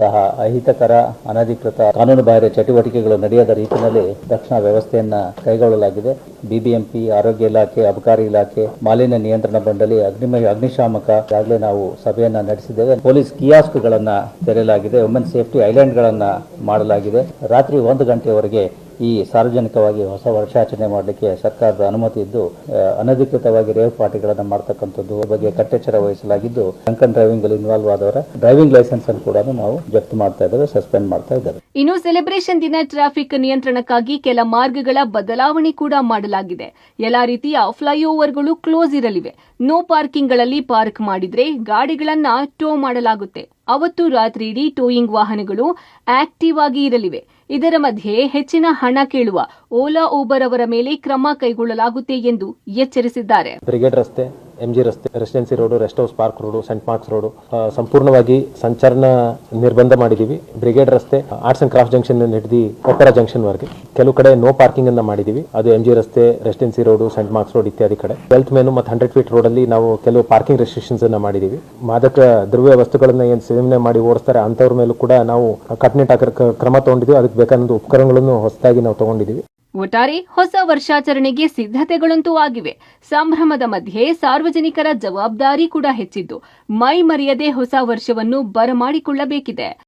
ಸಹ ಅಹಿತಕರ, ಅನಧಿಕೃತ, ಕಾನೂನುಬಾಹಿರ ಚಟುವಟಿಕೆಗಳು ನಡೆಯದ ರೀತಿಯಲ್ಲಿ ರಕ್ಷಣಾ ವ್ಯವಸ್ಥೆಯನ್ನ ಕೈಗೊಳ್ಳಲಾಗಿದೆ. ಬಿಬಿಎಂಪಿ, ಆರೋಗ್ಯ ಇಲಾಖೆ, ಅಬಕಾರಿ ಇಲಾಖೆ, ಮಾಲಿನ್ಯ ನಿಯಂತ್ರಣ ಮಂಡಳಿ ಅಗ್ನಿಮಯ ಅಗ್ನಿಶಾಮಕ ಈಗಾಗಲೇ ನಾವು ಸಭೆಯನ್ನ ನಡೆಸಿದ್ದೇವೆ. ಪೊಲೀಸ್ ಕಿಯಾಸ್ಕ್ಗಳನ್ನ ತೆರೆಯಲಾಗಿದೆ. ವುಮೆನ್ ಸೇಫ್ಟಿ ಐಲ್ಯಾಂಡ್ಗಳನ್ನ ಮಾಡಲಾಗಿದೆ. ರಾತ್ರಿ ಒಂದು ಗಂಟೆಯವರೆಗೆ ಈ ಸಾರ್ವಜನಿಕವಾಗಿ ಹೊಸ ವರ್ಷಾಚರಣೆ ಮಾಡಲಿಕ್ಕೆ ಸರ್ಕಾರದ ಅನುಮತಿ ಇದ್ದು ಅನಧಿಕೃತವಾಗಿ ರೇವ್ ಪಾರ್ಟಿಗಳನ್ನು ಮಾಡ್ತಕ್ಕಂಥದ್ದು ಬಗ್ಗೆ ಕಟ್ಟೆಚ್ಚರ ವಹಿಸಲಾಗಿದ್ದು ಡ್ರಂಕನ್ ಡ್ರೈವಿಂಗ್ ಅಲ್ಲಿ ಇನ್ವಾಲ್ವ್ ಆದವರ ಡ್ರೈವಿಂಗ್ ಲೈಸೆನ್ಸ್ ಅನ್ನು ಕೂಡ ನಾವು ಜಪ್ತಿ ಮಾಡ್ತಾ ಇದ್ದೇವೆ ಸಸ್ಪೆಂಡ್ ಮಾಡ್ತಾ ಇದ್ದೇವೆ. ಇನ್ನು ಸೆಲೆಬ್ರೇಷನ್ ದಿನ ಟ್ರಾಫಿಕ್ ನಿಯಂತ್ರಣಕ್ಕಾಗಿ ಕೆಲ ಮಾರ್ಗಗಳ ಬದಲಾವಣೆ ಕೂಡ ಮಾಡಲಾಗಿದೆ. ಎಲ್ಲಾ ರೀತಿಯ ಫ್ಲೈಓವರ್ಗಳು ಕ್ಲೋಸ್ ಇರಲಿವೆ. ನೋ ಪಾರ್ಕಿಂಗ್ಗಳಲ್ಲಿ ಪಾರ್ಕ್ ಮಾಡಿದ್ರೆ ಗಾಡಿಗಳನ್ನ ಟೋ ಮಾಡಲಾಗುತ್ತೆ. ಅವತ್ತು ರಾತ್ರಿ ಇಡೀ ಟೋಯಿಂಗ್ ವಾಹನಗಳು ಆಕ್ಟಿವ್ ಆಗಿ ಇರಲಿವೆ. ಇದರ ಮಧ್ಯೆ ಹೆಚ್ಚಿನ ಹಣ ಕೇಳುವ ಓಲಾ ಊಬರ್ ಅವರ ಮೇಲೆ ಕ್ರಮ ಕೈಗೊಳ್ಳಲಾಗುತ್ತೆ ಎಂದು ಎಚ್ಚರಿಸಿದ್ದಾರೆ. ಎಂ ಜಿ ರಸ್ತೆ Residency Road Rest House Park Road Saint Mark's Road ಸಂಪೂರ್ಣವಾಗಿ ಸಂಚಾರನ ನಿರ್ಬಂಧ ಮಾಡಿದ್ದೀವಿ ಬ್ರಿಗೇಡ್ ರಸ್ತೆ ಆರ್ಟ್ಸ್ ಅಂಡ್ ಕ್ರಾಫ್ಟ್ ಜಂಕ್ಷನ್ ಹಿಡಿದು ಜಂಕ್ಷನ್ ವರೆಗೆ. ಕೆಲವು ಕಡೆ ನೋ ಪಾರ್ಕಿಂಗ್ ಅನ್ನ ಮಾಡಿದ್ದೀವಿ ಅದು ಎಂ ಜಿ ರಸ್ತೆ Residency Road Saint Mark's Road ಇತ್ಯಾದಿ ಕಡೆ. ಟ್ವೆಲ್ತ್ ಮೇನು ಮತ್ತು ಹಂಡ್ರೆಡ್ ಫೀಟ್ ರೋಡಲ್ಲಿ ನಾವು ಕೆಲವು ಪಾರ್ಕಿಂಗ್ ರೆಸ್ಟ್ರಿಕ್ಷನ್ಸ್ ಅನ್ನ ಮಾಡಿದ್ದೀವಿ ಮಾದಕ ದ್ರವ್ಯ ವಸ್ತುಗಳನ್ನ ಏನು ಸೇವನೆ ಮಾಡಿ ಓಡಿಸ್ತಾರೆ ಅಂಥವ್ರ ಮೇಲೂ ಕೂಡ ನಾವು ಕಟ್ಟುನಿಟ್ಟಾಗಿ ಕ್ರಮ ತಗೊಂಡಿದ್ದೀವಿ ಅದಕ್ಕೆ ಬೇಕಾದ ಉಪಕರಣಗಳನ್ನು ಹೊಸದಾಗಿ ನಾವು ತಗೊಂಡಿದ್ದೀವಿ ಒಟ್ಟಾರೆ ಹೊಸ ವರ್ಷಾಚರಣೆಗೆ ಸಿದ್ಧತೆಗಳಂತೂ ಆಗಿವೆ. ಸಂಭ್ರಮದ ಮಧ್ಯೆ ಸಾರ್ವಜನಿಕರ ಜವಾಬ್ದಾರಿ ಕೂಡ ಹೆಚ್ಚಿದ್ದು. ಮೈ ಮರೆಯದೆ ಹೊಸ ವರ್ಷವನ್ನು ಬರಮಾಡಿಕೊಳ್ಳಬೇಕಿದೆ.